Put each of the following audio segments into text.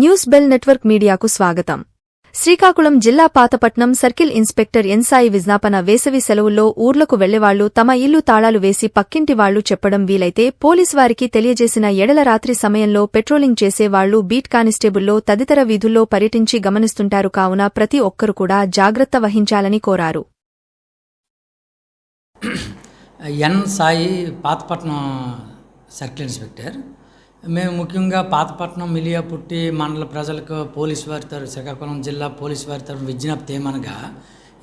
News bell network మీడియాకు స్వాగతం. శ్రీకాకుళం జిల్లా పాతపట్నం సర్కిల్ ఇన్స్పెక్టర్ ఎన్సాయి విజ్ఞాపన వేసవి సెలవుల్లో ఊర్లకు వెళ్ళేవాళ్ళు తమ ఇల్లు తాళాలు వేసి పక్కింటి వాళ్ళు చెప్పడం వీలైతే పోలీసు వారికి తెలియజేసిన ఎడల రాత్రి సమయంలో పెట్రోలింగ్ చేసేవాళ్ళు బీట్ కానిస్టేబుల్లో తదితర వీధుల్లో పర్యటించి గమనిస్తుంటారు కావున ప్రతి ఒక్కరు కూడా జాగ్రత్త వహించాలని కోరారు. N Sai Pathapatnam circle inspector మేము ముఖ్యంగా పాతపట్నం మిలియాపుట్టి మండల ప్రజలకు పోలీస్ వారి తరఫు శ్రీకాకుళం జిల్లా పోలీస్ వారి తరఫు విజ్ఞప్తి ఏమనగా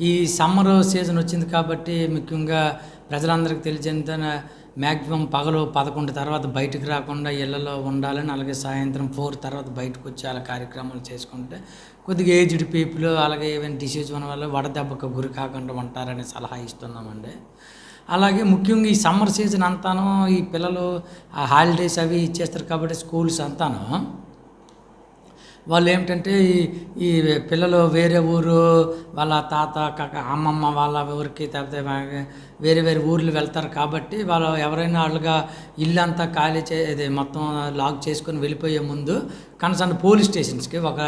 ఈ సమ్మర్ సీజన్ వచ్చింది కాబట్టి ముఖ్యంగా ప్రజలందరికీ తెలిసేంత మ్యాక్సిమం పగలు పదకొండు తర్వాత బయటకు రాకుండా ఇళ్ళలో ఉండాలని అలాగే సాయంత్రం ఫోర్ తర్వాత బయటకు వచ్చి అలా కార్యక్రమాలు చేసుకుంటే కొద్దిగా ఏజ్డ్ పీపుల్ అలాగే ఏమైనా డిసీజ్ ఉన్న వాళ్ళు వడదెబ్బకు గురి కాకుండా ఉంటారని సలహా ఇస్తున్నామండి. అలాగే ముఖ్యంగా ఈ సమ్మర్ సీజన్ అంతాను ఈ పిల్లలు హాలిడేస్ అవి ఇచ్చేస్తారు కాబట్టి స్కూల్స్ అంతాను వాళ్ళు ఏమిటంటే ఈ ఈ పిల్లలు వేరే ఊరు వాళ్ళ తాత కాక అమ్మమ్మ వాళ్ళ ఊరికి తర్వాత వేరే వేరే ఊర్లు వెళ్తారు కాబట్టి వాళ్ళు ఎవరైనా వాళ్ళుగా ఇల్లు అంతా ఖాళీ చే ఇది మొత్తం లాక్ చేసుకొని వెళ్ళిపోయే ముందు కన్సర్న్ పోలీస్ స్టేషన్స్కి ఒక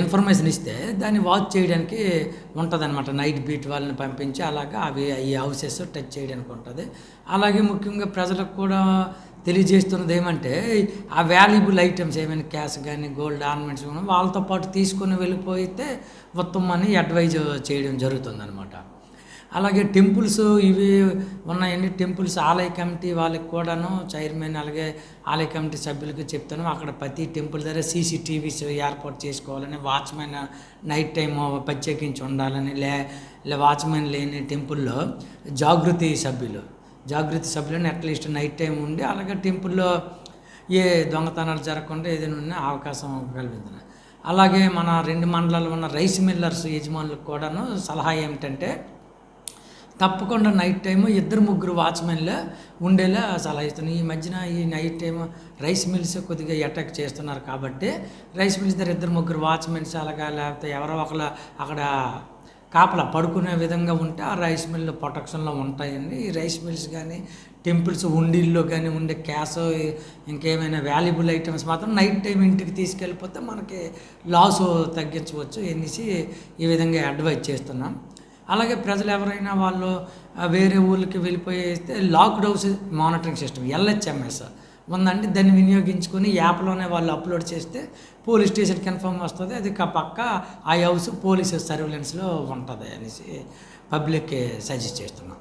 ఇన్ఫర్మేషన్ ఇస్తే దాన్ని వాచ్ చేయడానికి ఉంటుందన్నమాట. నైట్ బీట్ వాళ్ళని పంపించి అలాగా అవి ఈ హౌసెస్ టచ్ చేయడానికి ఉంటుంది. అలాగే ముఖ్యంగా ప్రజలకు కూడా తెలియజేస్తున్నది ఏమంటే ఆ వాల్యుబుల్ ఐటమ్స్ ఏమైనా క్యాష్ కానీ గోల్డ్ ఆర్నమెంట్స్ కానీ వాళ్ళతో పాటు తీసుకొని వెళ్ళిపోయితే ఉత్తమం అని అడ్వైజ్ చేయడం జరుగుతుందనమాట అలాగే టెంపుల్స్ ఇవి ఉన్నాయండి టెంపుల్స్ ఆలయ కమిటీ వాళ్ళకి కూడాను చైర్మన్ అలాగే ఆలయ కమిటీ సభ్యులకి చెప్తాను అక్కడ ప్రతి టెంపుల్ దగ్గర సీసీటీవీస్ ఏర్పాటు చేసుకోవాలని వాచ్మెన్ నైట్ టైం ప్రత్యేకించి ఉండాలని లే వాచ్మెన్ లేని టెంపుల్లో జాగృతి సభ్యులు. జాగృతి సభ్యులను అట్లీస్ట్ నైట్ టైం ఉండి అలాగే టెంపుల్లో ఏ దొంగతనాలు జరగకుండా ఏదైనా ఉన్న అవకాశం కలిగింది అలాగే మన రెండు మండలాల్లో ఉన్న రైస్ మిల్లర్స్ యజమానులకు కూడాను సలహా ఏమిటంటే తప్పకుండా నైట్ టైము ఇద్దరు ముగ్గురు వాచ్మెన్లే ఉండేలా సలహా ఇస్తున్నాను ఈ మధ్యన ఈ నైట్ టైం రైస్ మిల్స్ కొద్దిగా అటాక్ చేస్తున్నారు కాబట్టి రైస్ మిల్స్ దగ్గర ఇద్దరు ముగ్గురు వాచ్మెన్స్ అలాగా లేకపోతే ఎవరో ఒకరు అక్కడ కాపలా పడుకునే విధంగా ఉంటే ఆ రైస్ మిల్లు ప్రొటెక్షన్లో ఉంటాయండి. ఈ రైస్ మిల్స్ కానీ టెంపుల్స్ ఉండిల్లో కానీ ఉండే క్యాష్ ఇంకేమైనా వాల్యుబుల్ ఐటమ్స్ మాత్రం నైట్ టైం ఇంటికి తీసుకెళ్ళిపోతే మనకి లాస్ తగ్గించవచ్చు అనేసి ఈ విధంగా అడ్వైజ్ చేస్తున్నాం. అలాగే ప్రజలు ఎవరైనా వాళ్ళు వేరే ఊళ్ళకి వెళ్ళిపోయితే locked house monitoring system LHMS ఉందండి దాన్ని వినియోగించుకొని యాప్లోనే వాళ్ళు అప్లోడ్ చేస్తే పోలీస్ స్టేషన్ కన్ఫర్మ్ వస్తుంది. అది పక్క ఆ హౌస్ పోలీస్ సర్వేలెన్స్లో ఉంటుంది అనేసి పబ్లిక్కి సజెస్ట్ చేస్తున్నాం.